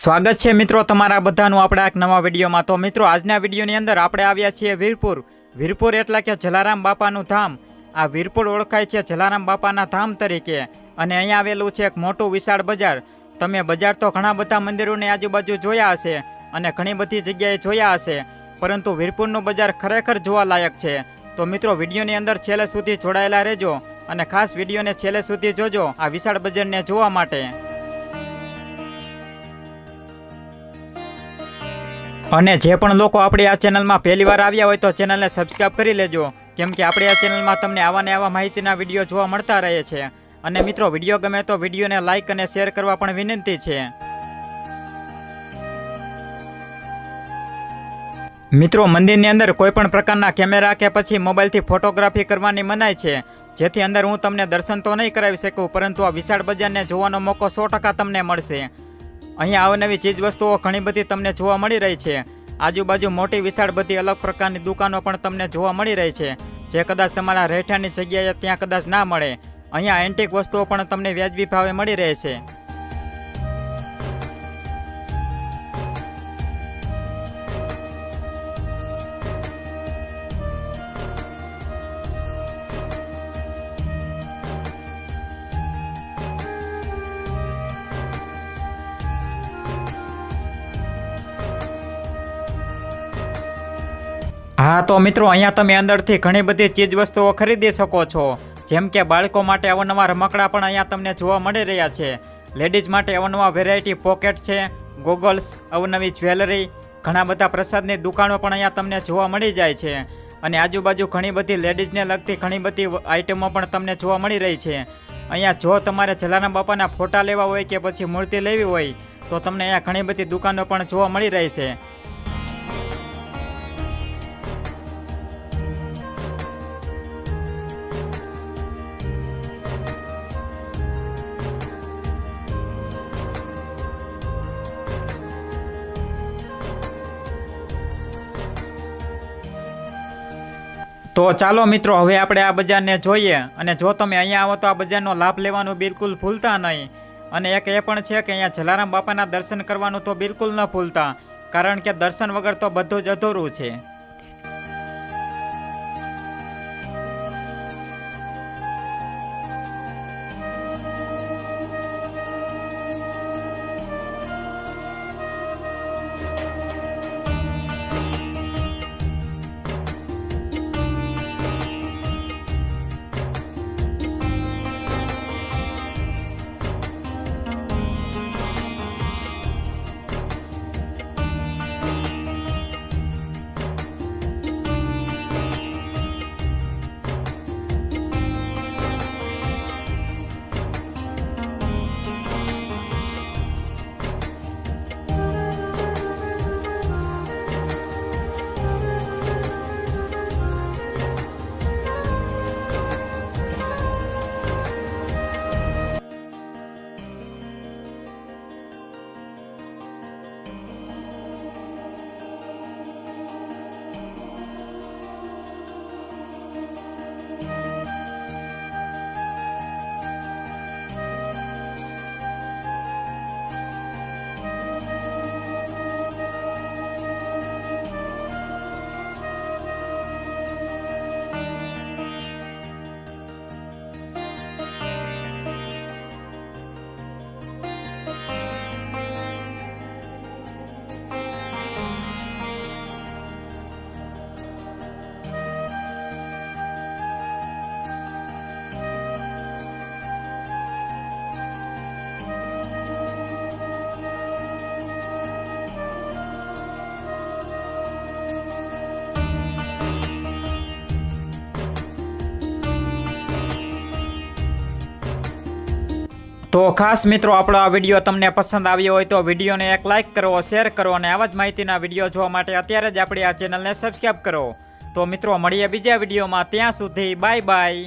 સ્વાગત છે મિત્રો તમારા બધાનું આપણા એક નવા વિડીયોમાં. તો મિત્રો, આજના વિડીયોની અંદર આપણે આવ્યા છીએ વીરપુર. વીરપુર એટલે કે જલારામ બાપાનું ધામ. આ વીરપુર ઓળખાય છે જલારામ બાપાના ધામ તરીકે. અને અહીંયા આવેલું છે એક મોટું વિશાળ બજાર. તમે બજાર તો ઘણા બધા મંદિરોની આજુબાજુ જોયા હશે અને ઘણી બધી જગ્યાએ જોયા હશે. પરંતુ વીરપુરનું બજાર ખરેખર જોવાલાયક છે. તો મિત્રો, વિડીયોની અંદર છેલ્લે સુધી જોડાયેલા રહેજો અને ખાસ વિડીયોને છેલ્લે સુધી જોજો આ વિશાળ બજારને જોવા માટે. અને જે પણ લોકો આપણી આ ચેનલમાં પહેલી વાર આવ્યા હોય તો ચેનલને સબસ્ક્રાઈબ કરી લેજો. કેમ કે આપણી આ ચેનલમાં તમને આવા ને આવા માહિતીના વીડિયો જોવા મળતા રહે છે. અને મિત્રો, વીડિયો ગમે તો વિડીયોને લાઇક અને શેર કરવા પણ વિનંતી છે. મિત્રો, મંદિરની અંદર કોઈ પણ પ્રકારના કેમેરા કે પછી મોબાઈલથી ફોટોગ્રાફી કરવાની મનાય છે. જેથી અંદર હું તમને દર્શન તો નહીં કરાવી શકું, પરંતુ આ વિશાળ બજારને જોવાનો મોકો સો તમને મળશે. અહીંયા અવનવી ચીજ વસ્તુઓ ઘણી બધી તમને જોવા મળી રહી છે. આજુબાજુ મોટી વિશાળ બધી અલગ પ્રકારની દુકાનો પણ તમને જોવા મળી રહી છે. જે કદાચ તમારા રહેઠાણની જગ્યાએ ત્યાં કદાચ ના મળે. અહીંયા એન્ટિક વસ્તુઓ પણ તમને વ્યાજબી ભાવે મળી રહે છે. હા, તો મિત્રો, અહીંયા તમે અંદરથી ઘણી બધી ચીજ વસ્તુઓ ખરીદી શકો છો. જેમ કે બાળકો માટે અવનવા રમકડા પણ અહીંયા તમને જોવા મળી રહ્યા છે. લેડીઝ માટે અવનવા વેરાયટી પોકેટ છે ગોગલ્સ અવનવી જ્વેલરી ઘણા બધા પ્રસાદની દુકાનો પણ અહીંયા તમને જોવા મળી જાય છે. અને આજુબાજુ ઘણી બધી લેડીઝને લગતી ઘણી બધી આઇટમો પણ તમને જોવા મળી રહી છે. અહીંયા જો તમારે જલારામ બાપાના ફોટા લેવા હોય કે પછી મૂર્તિ લેવી હોય, તો તમને અહીંયા ઘણી બધી દુકાનો પણ જોવા મળી રહી છે. તો ચાલો મિત્રો, હવે આપણે આ બજારને જોઈએ અને જો તમે અહીંયા આવો તો આ બજારનો લાભ લેવાનું બિલકુલ ભૂલતા નહીં. અને એક એ પણ છે કે અહીંયા જલારામ બાપાના દર્શન કરવાનું તો બિલકુલ ન ભૂલતા, કારણ કે દર્શન વગર તો બધું જ અધૂરું છે. તો ખાસ મિત્રો, આપણો આ વીડિયો તમને પસંદ આવ્યો હોય તો વિડીયોને એક લાઇક કરો, શેર કરો અને આવા જ માહિતીના વીડિયો જોવા માટે અત્યારે જ આપણી આ ચેનલને સબસ્ક્રાઈબ કરો. તો મિત્રો, મળીએ બીજા વિડીયોમાં. ત્યાં સુધી બાય બાય.